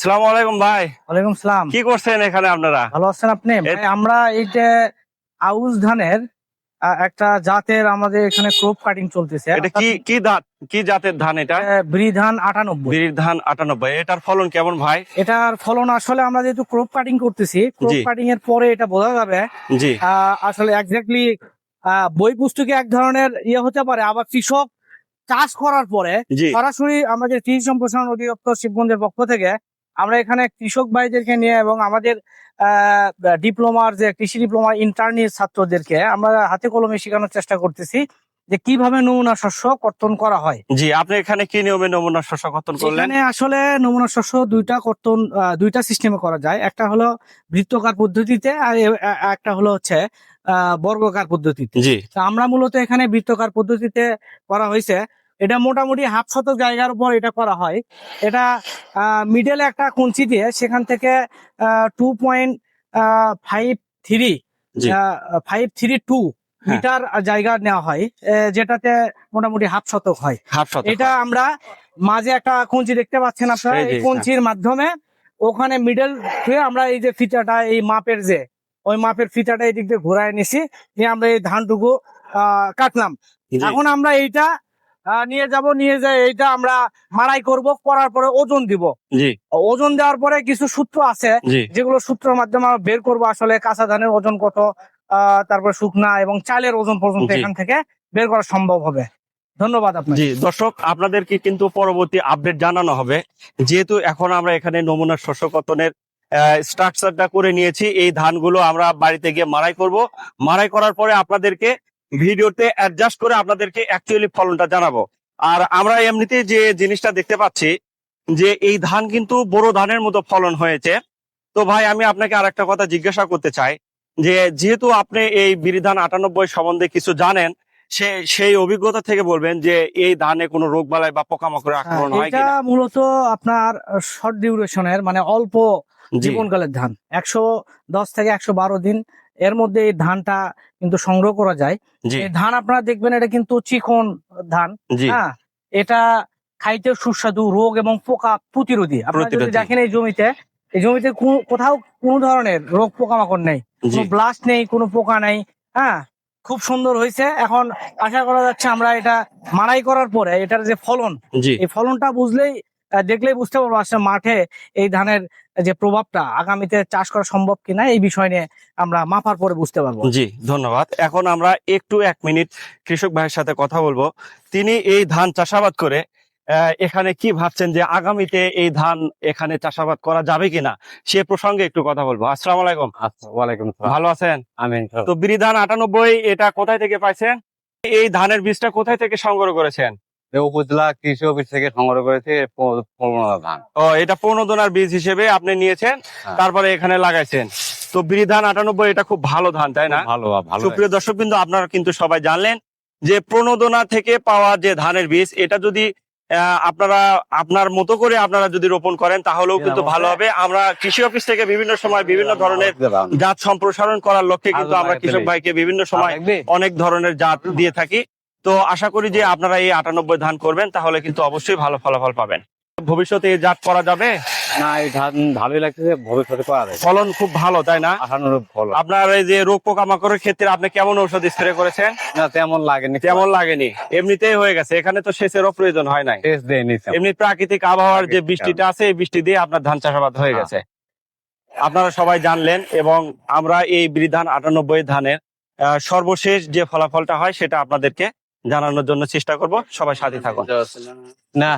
সালাম আলাইকুম ভাই। ওয়ালাইকুম সালাম। কি করছেন এখানে আপনারা? ভালো আছেন আপনি? আমরা এই যে আউশ ধানের একটা জাতের আমাদের এখানে ক্রপ কাটিং চলতেছে। এটা কি কি ধান কি জাতের ধান এটা? ব্রি ধান আটানব্বই। বীর ধান আটানব্বই। এটার ফলন কেমন ভাই? এটার ফলন আসলে আমরা যেহেতু ক্রপ কাটিং করতেছি ক্রপ কাটিং এর পরে এটা বোঝা যাবে জি। আসলে এক্স্যাক্টলি বই পুস্তকে এক ধরনের ইয়ে হতে পারে। আবার কৃষক চাষ করার পরে সরাসরি আমাদের কৃষি সম্প্রসারণ অধিদপ্তর শিবগঞ্জের পক্ষ থেকে আমরা এখানে কৃষক ভাইদেরকে নিয়ে এবং আমাদের ডিপ্লোমার যে কৃষি ডিপ্লোমার ইন্টার্নির ছাত্রদেরকে আমরা হাতে কলমে শেখানোর চেষ্টা করতেছি যে কীভাবে নমুনা শস্য কর্তন করা হয়। জি আপনি এখানে কি নিয়মে নমুনা শস্য কর্তন করলেন? এখানে আসলে নমুনা শস্য দুইটা কর্তন দুইটা সিস্টেমে করা যায়। একটা হলো বৃত্তকার পদ্ধতিতে আর একটা হলো হচ্ছে আহ, বর্গকার পদ্ধতিতে। জি। তা আমরা মূলত এখানে বৃত্তকার পদ্ধতিতে করা হয়েছে। এটা মোটামুটি হাফ শতক জায়গার উপর এটা করা হয়। এটা মিডলে একটা কঞ্চি দিয়ে সেখান থেকে two point five three five three two. Metre জায়গা নেওয়া হয় যেটাতে মোটামুটি হাফ শতক হয়। হাফ শতক এটা আমরা মাঝে একটা কঞ্চি দেখতে পাচ্ছেন আপনারা এই কঞ্চির মাধ্যমে ওখানে মিডল হয়ে আমরা এই যে ফিতাটা এই মাপের যে ওই মাপের ফিতাটা এই দিক দিয়ে ঘোরায় নিছি নিয়ে আমরা এই ধানটুকু আহ, কাটলাম। এখন আমরা এইটা নিয়ে যাব নিয়ে যাই এইটা আমরা মারাই করব করার পরে ওজন দিব। ওজন দেওয়ার পরে কিছু সূত্র আছে যেগুলো সূত্রের মাধ্যমে আমরা বের করব আসলে কাঁচা ধানের ওজন কত তারপর শুকনা এবং চালের ওজন পর্যন্ত এখান থেকে বের করা সম্ভব হবে। ধন্যবাদ আপনাকে। জি দর্শক আপনাদেরকে কিন্তু পরবর্তী আপডেট জানানো হবে। যেহেতু এখন আমরা এখানে নমুনা শস্য কর্তনের স্ট্রাকচারটা করে নিয়েছি এই ধানগুলো আমরা বাড়িতে গিয়ে মারাই করব। মারাই করার পরে আপনাদেরকে ভিডিওতে অ্যাডজাস্ট করে আপনাদেরকে অ্যাকচুয়ালি ফলনটা জানাব। আর আমরা এমনিতে যে জিনিসটা দেখতে পাচ্ছি যে এই ধান কিন্তু বড় ধানের মতো ফলন হয়েছে। তো ভাই আমি আপনাকে আর একটা কথা জিজ্ঞাসা করতে চাই যে যেহেতু আপনি এই বিরিধান আটানব্বই সম্বন্ধে কিছু জানেন সে সেই অভিজ্ঞতা থেকে বলবেন যে এই ধানে কোনো রোগ বালাই বা পোকামাকড়ের আক্রমণ হয় এটা মূলত আপনার শর্ট ডিউরেশনের মানে অল্প জীবনকালের ধান। একশো দশ থেকে একশো বারো দিন এর মধ্যে এই ধানটা কিন্তু সংগ্রহ করা যায়। ধান আপনারা দেখবেন এটা কিন্তু চিকন ধান। হ্যাঁ? এটা খাইতে সুস্বাদু রোগ এবং পোকা প্রতিরোধী। আপনারা যদি দেখেন এই জমিতে এই জমিতে কোনো- কোথাও কোনো ধরনের রোগ পোকামাকড় নেই। কোনো ব্লাস্ট নেই কোনো পোকা নেই। হ্যাঁ? খুব সুন্দর হয়েছে। এখন আশা করা যাচ্ছে আমরা এটা মাড়াই করার পরে এটার যে ফলন এই ফলনটা বুঝলেই দেখলেই বুঝতে পারব আসলে মাঠে এই ধানের যে প্রভাবটা আগামীতে চাষ করা সম্ভব কিনা এই বিষয় নিয়ে আমরা মাপার পরে বুঝতে পারব। জি ধন্যবাদ। এখন আমরা একটু এক মিনিট কৃষক ভাইয়ের সাথে কথা বলব। তিনি এই ধান চাষাবাদ করে আহ, এখানে কি ভাবছেন যে আগামীতে এই ধান এখানে চাষাবাদ করা যাবে কিনা সে প্রসঙ্গে একটু কথা বলব। আসসালামু আলাইকুম। আচ্ছা ওয়ালাইকুম সালাম ভালো আছেন? আমি তো। বিড়ি ধান আটানব্বই এটা কোথায় থেকে পাইছেন? এই ধানের বীজটা কোথায় থেকে সংগ্রহ করেছেন? উপজেলা কৃষি অফিস থেকে সংগ্রহ করেছি ধান। ও এটা পনেরোদনার বীজ হিসেবে আপনি নিয়েছেন হ্যাঁ। তারপরে এখানে লাগাইছেন। তো বিরিধান আটানব্বই এটা খুব ভালো ধান তাই না? ভালো ভালো। সুপ্রিয় দর্শক কিন্তু আপনারা কিন্তু সবাই জানলেন যে প্রণোদনা থেকে পাওয়া যে ধানের বীজ এটা যদি আপনারা আপনার মতো করে আপনারা যদি রোপণ করেন তাহলেও কিন্তু ভালো হবে। আমরা কৃষি অফিস থেকে বিভিন্ন সময় বিভিন্ন ধরনের জাত সম্প্রসারণ করার লক্ষ্যে কিন্তু আমরা কৃষক ভাইকে বিভিন্ন সময় অনেক ধরনের জাত দিয়ে থাকি। তো আশা করি যে আপনারা এই আটানব্বই ধান করবেন তাহলে কিন্তু অবশ্যই ভালো ফলাফল পাবেন। ভবিষ্যতে এই জাত করা যাবে? না এই ধান ভালোই লাগতেছে ভবিষ্যতে করা যায় ফলন খুব ভালো তাই না? আশানুরূপ ফল আপনার এই যে রোগ পোকামাকড়ের ক্ষেত্রে আপনি কেমন ঔষধ স্প্রে করেছেন? না তেমন লাগেনি। তেমন লাগেনি। এমনিতেই হয়ে গেছে এখানে তো সেচেরও প্রয়োজন হয় নাই। টেস্ট দিয়ে নিচ্ছে এমনি প্রাকৃতিক আবহাওয়ার যে বৃষ্টিটা আছে এই বৃষ্টি দিয়ে আপনার ধান চাষাবাদ হয়ে হ্যাঁ। গেছে। আপনারা সবাই জানলেন এবং আমরা এই বিধান আটানব্বই ধানের সর্বশেষ যে ফলাফলটা হয় সেটা আপনাদেরকে জানানোর জন্য চেষ্টা করব। সবাই সাথে থাকুন না